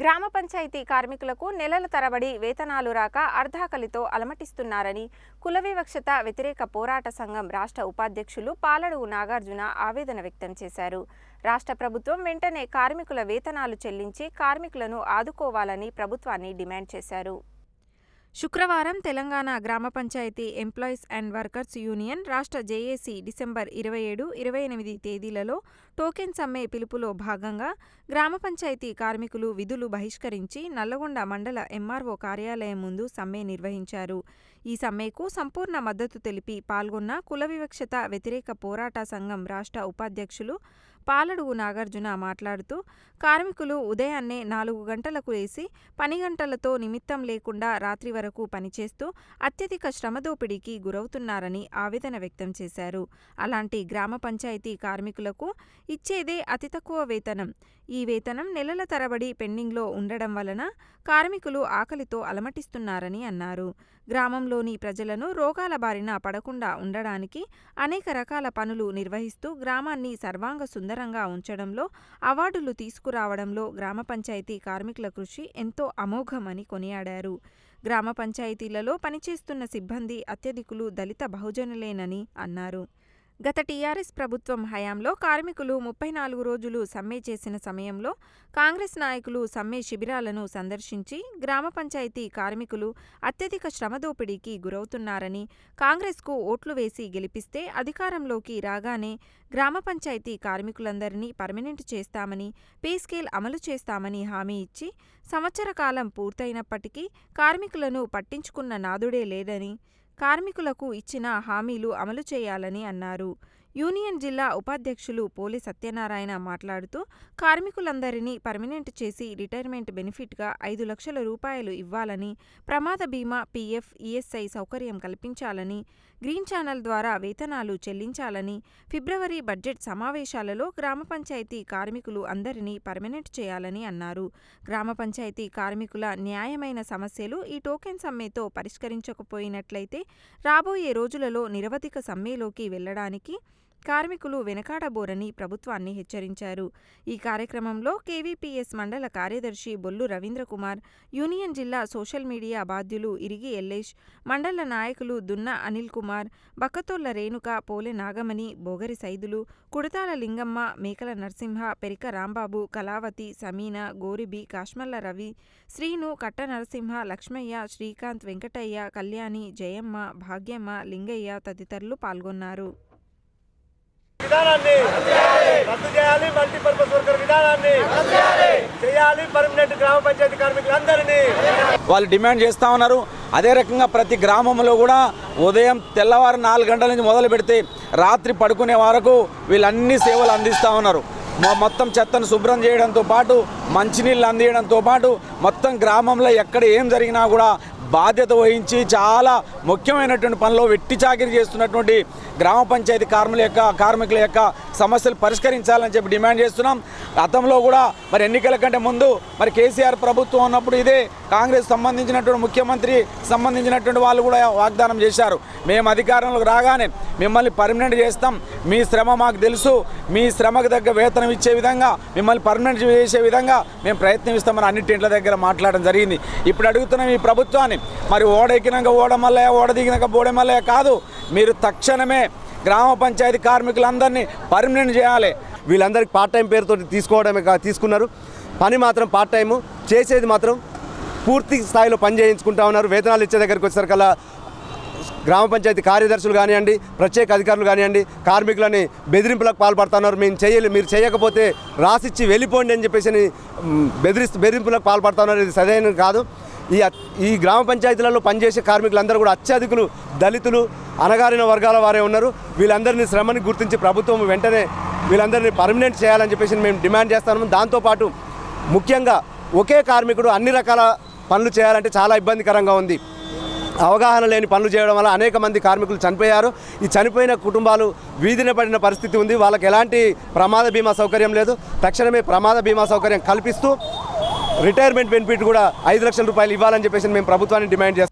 గ్రామ పంచాయతీ కార్మికులకు నెలల తరబడి వేతనాలు రాక అర్ధాకలితో అలమటిస్తున్నారని కుల వివక్షత వ్యతిరేక పోరాట సంఘం రాష్ట్ర ఉపాధ్యక్షులు పాలడు నాగార్జున ఆవేదన వ్యక్తం చేశారు. రాష్ట్ర ప్రభుత్వం వెంటనే కార్మికుల వేతనాలు చెల్లించి కార్మికులను ఆదుకోవాలని ప్రభుత్వాన్ని డిమాండ్ చేశారు. శుక్రవారం తెలంగాణ గ్రామ panchayat employees and workers union రాష్ట్ర జేఏసీ డిసెంబర్ ఇరవై ఏడు ఇరవై ఎనిమిది తేదీలలో టోకెన్ సమ్మె పిలుపులో భాగంగా గ్రామ పంచాయతీ కార్మికులు విధులు బహిష్కరించి నల్లగొండ మండల ఎంఆర్ఓ కార్యాలయం ముందు సమ్మె నిర్వహించారు. ఈ సమ్మెకు సంపూర్ణ మద్దతు తెలిపి పాల్గొన్న కుల వివక్షత వ్యతిరేక పోరాట సంఘం రాష్ట్ర ఉపాధ్యక్షులు పాలడుగు నాగార్జున మాట్లాడుతూ కార్మికులు ఉదయాన్నే నాలుగు గంటలకు లేసి పని గంటలతో నిమిత్తం లేకుండా రాత్రి వరకు పనిచేస్తూ అత్యధిక శ్రమదోపిడీకి గురవుతున్నారని ఆవేదన వ్యక్తం చేశారు. అలాంటి గ్రామ పంచాయతీ కార్మికులకు ఇచ్చేదే అతి తక్కువ వేతనం. ఈ వేతనం నెలల తరబడి పెండింగ్లో ఉండడం వలన కార్మికులు ఆకలితో అలమటిస్తున్నారని అన్నారు. గ్రామంలోని ప్రజలను రోగాల బారిన పడకుండా ఉండడానికి అనేక రకాల పనులు నిర్వహిస్తూ గ్రామాన్ని సర్వాంగ సుందరంగా ఉంచడంలో అవార్డులు తీసుకురావడంలో గ్రామ పంచాయతీ కార్మికుల కృషి ఎంతో అమోఘమని కొనియాడారు. గ్రామ పంచాయతీలలో పనిచేస్తున్న సిబ్బంది అత్యధికులు దళిత బహుజనులేనని అన్నారు. గత టీఆర్ఎస్ ప్రభుత్వం హయాంలో కార్మికులు ముప్పై నాలుగు రోజులు సమ్మె చేసిన సమయంలో కాంగ్రెస్ నాయకులు సమ్మె శిబిరాలను సందర్శించి గ్రామ పంచాయతీ కార్మికులు అత్యధిక శ్రమదోపిడీకి గురవుతున్నారని కాంగ్రెస్కు ఓట్లు వేసి గెలిపిస్తే అధికారంలోకి రాగానే గ్రామ పంచాయతీ కార్మికులందరినీ పర్మనెంట్ చేస్తామని పే స్కేల్ అమలు చేస్తామని హామీ ఇచ్చి సంవత్సర కాలం పూర్తయినప్పటికీ కార్మికులను పట్టించుకున్న నాదుడే లేదని కార్మికులకు ఇచ్చిన హామీలు అమలు చేయాలని అన్నారు. యూనియన్ జిల్లా ఉపాధ్యక్షులు పోలి సత్యనారాయణ మాట్లాడుతూ కార్మికులందరినీ పర్మనెంట్ చేసి రిటైర్మెంట్ బెనిఫిట్గా ఐదు లక్షల రూపాయలు ఇవ్వాలని ప్రమాద బీమా పీఎఫ్ ఈఎస్ఐ సౌకర్యం కల్పించాలని గ్రీన్ ఛానల్ ద్వారా వేతనాలు చెల్లించాలని ఫిబ్రవరి బడ్జెట్ సమావేశాలలో గ్రామ పంచాయతీ కార్మికులు అందరినీ పర్మనెంట్ చేయాలని అన్నారు. గ్రామ పంచాయతీ కార్మికుల న్యాయమైన సమస్యలు ఈ టోకెన్ సమ్మెతో పరిష్కరించకపోయినట్లయితే రాబోయే రోజులలో నిరవధిక సమ్మెలోకి వెళ్ళడానికి కార్మికులు వెనకాడబోరని ప్రభుత్వాన్ని హెచ్చరించారు. ఈ కార్యక్రమంలో కేవీపీఎస్ మండల కార్యదర్శి బొల్లు రవీంద్రకుమార్ యూనియన్ జిల్లా సోషల్ మీడియా బాధ్యులు ఇరిగి ఎల్లేష్ మండల నాయకులు దున్న అనిల్ కుమార్ బక్కతోళ్ళ రేణుక పోలె నాగమణి బోగరి సైదులు కుడతాల లింగమ్మ మేకల నరసింహ పెరిక రాంబాబు కళావతి సమీన గోరిబి కాశ్మల్ల రవి శ్రీను కట్ట నరసింహ లక్ష్మయ్య శ్రీకాంత్ వెంకటయ్య కళ్యాణి జయమ్మ భాగ్యమ్మ లింగయ్య తదితరులు పాల్గొన్నారు. విధానాన్ని రద్దు చేయాలి మల్టీపర్పస్ వర్కర్ విధానాన్ని చేయాలి పర్మనెంట్ గ్రామ పంచాయతీ కార్మికులందరినీ. వాళ్ళు డిమాండ్ చేస్తూ ఉన్నారు. అదే రకంగా ప్రతి గ్రామంలో కూడా ఉదయం తెల్లవారు నాలుగు గంటల నుంచి మొదలు పెడితే రాత్రి పడుకునే వరకు వీళ్ళన్ని సేవలు అందిస్తూ ఉన్నారు. మా మొత్తం చెత్తను శుభ్రం చేయడంతో పాటు మంచినీళ్ళు అందించడంతో పాటు మొత్తం గ్రామంలో ఎక్కడ ఏం జరిగినా కూడా బాధ్యత వహించి చాలా ముఖ్యమైనటువంటి పనిలో వెట్టి చాకిరి చేస్తున్నటువంటి గ్రామ పంచాయతీ కార్మికుల యొక్క కార్మికుల యొక్క సమస్యలు పరిష్కరించాలని చెప్పి డిమాండ్ చేస్తున్నాం. గతంలో కూడా మరి ఎన్నికల కంటే ముందు మరి కేసీఆర్ ప్రభుత్వం ఉన్నప్పుడు ఇదే కాంగ్రెస్ సంబంధించినటువంటి ముఖ్యమంత్రి సంబంధించినటువంటి వాళ్ళు కూడా వాగ్దానం చేశారు. మేము అధికారంలోకి రాగానే మిమ్మల్ని పర్మనెంట్ చేస్తాం. మీ శ్రమ మాకు తెలుసు. మీ శ్రమకు తగ్గ వేతనం ఇచ్చే విధంగా మిమ్మల్ని పర్మనెంట్ చేసే విధంగా మేము ప్రయత్నిస్తామని అన్నింటింట్ల దగ్గర మాట్లాడడం జరిగింది. ఇప్పుడు అడుగుతున్నాం ఈ ప్రభుత్వాన్ని మరి ఓడెక్కినాక ఎక్కినాక ఓడ దిగినాక బోడమల్లయ్య కాదు. మీరు తక్షణమే గ్రామ పంచాయతీ కార్మికులందరినీ పర్మనెంట్ చేయాలి. వీళ్ళందరికీ పార్ట్ టైం పేరుతో తీసుకోవడమే కా తీసుకున్నారు. పని మాత్రం పార్ట్ టైము. చేసేది మాత్రం పూర్తి స్థాయిలో పని చేయించుకుంటా ఉన్నారు. వేతనాలు ఇచ్చే దగ్గరికి వచ్చేసరికల్లా గ్రామ పంచాయతీ కార్యదర్శులు కానివ్వండి ప్రత్యేక అధికారులు కానివ్వండి కార్మికులని బెదిరింపులకు పాల్పడుతున్నారు మేము చేయలే మీరు చేయకపోతే రాసిచ్చి వెళ్ళిపోండి అని చెప్పేసి బెదిరిస్తూ బెదిరింపులకు పాల్పడుతున్నారు ఇది సరైనది కాదు. ఈ ఈ గ్రామ పంచాయతీలలో పనిచేసే కార్మికులందరూ కూడా అత్యధికులు దళితులు అనగారిన వర్గాల వారే ఉన్నారు. వీళ్ళందరినీ శ్రమని గుర్తించి ప్రభుత్వం వెంటనే వీళ్ళందరినీ పర్మనెంట్ చేయాలని చెప్పేసి మేము డిమాండ్ చేస్తాము దాంతోపాటు ముఖ్యంగా ఒకే కార్మికుడు అన్ని రకాల పనులు చేయాలంటే చాలా ఇబ్బందికరంగా ఉంది. అవగాహన లేని పనులు చేయడం వల్ల అనేక మంది కార్మికులు చనిపోయారు. ఈ చనిపోయిన కుటుంబాలు వీధిన పడిన పరిస్థితి ఉంది. వాళ్ళకి ఎలాంటి ప్రమాద బీమా సౌకర్యం లేదు. తక్షణమే ప్రమాద బీమా సౌకర్యం కల్పిస్తూ రిటైర్మెంట్ బెనిఫిట్ కూడా ఐదు లక్షల రూపాయలు ఇవ్వాలని చెప్పేసి మేము ప్రభుత్వాన్ని డిమాండ్ చేస్తాం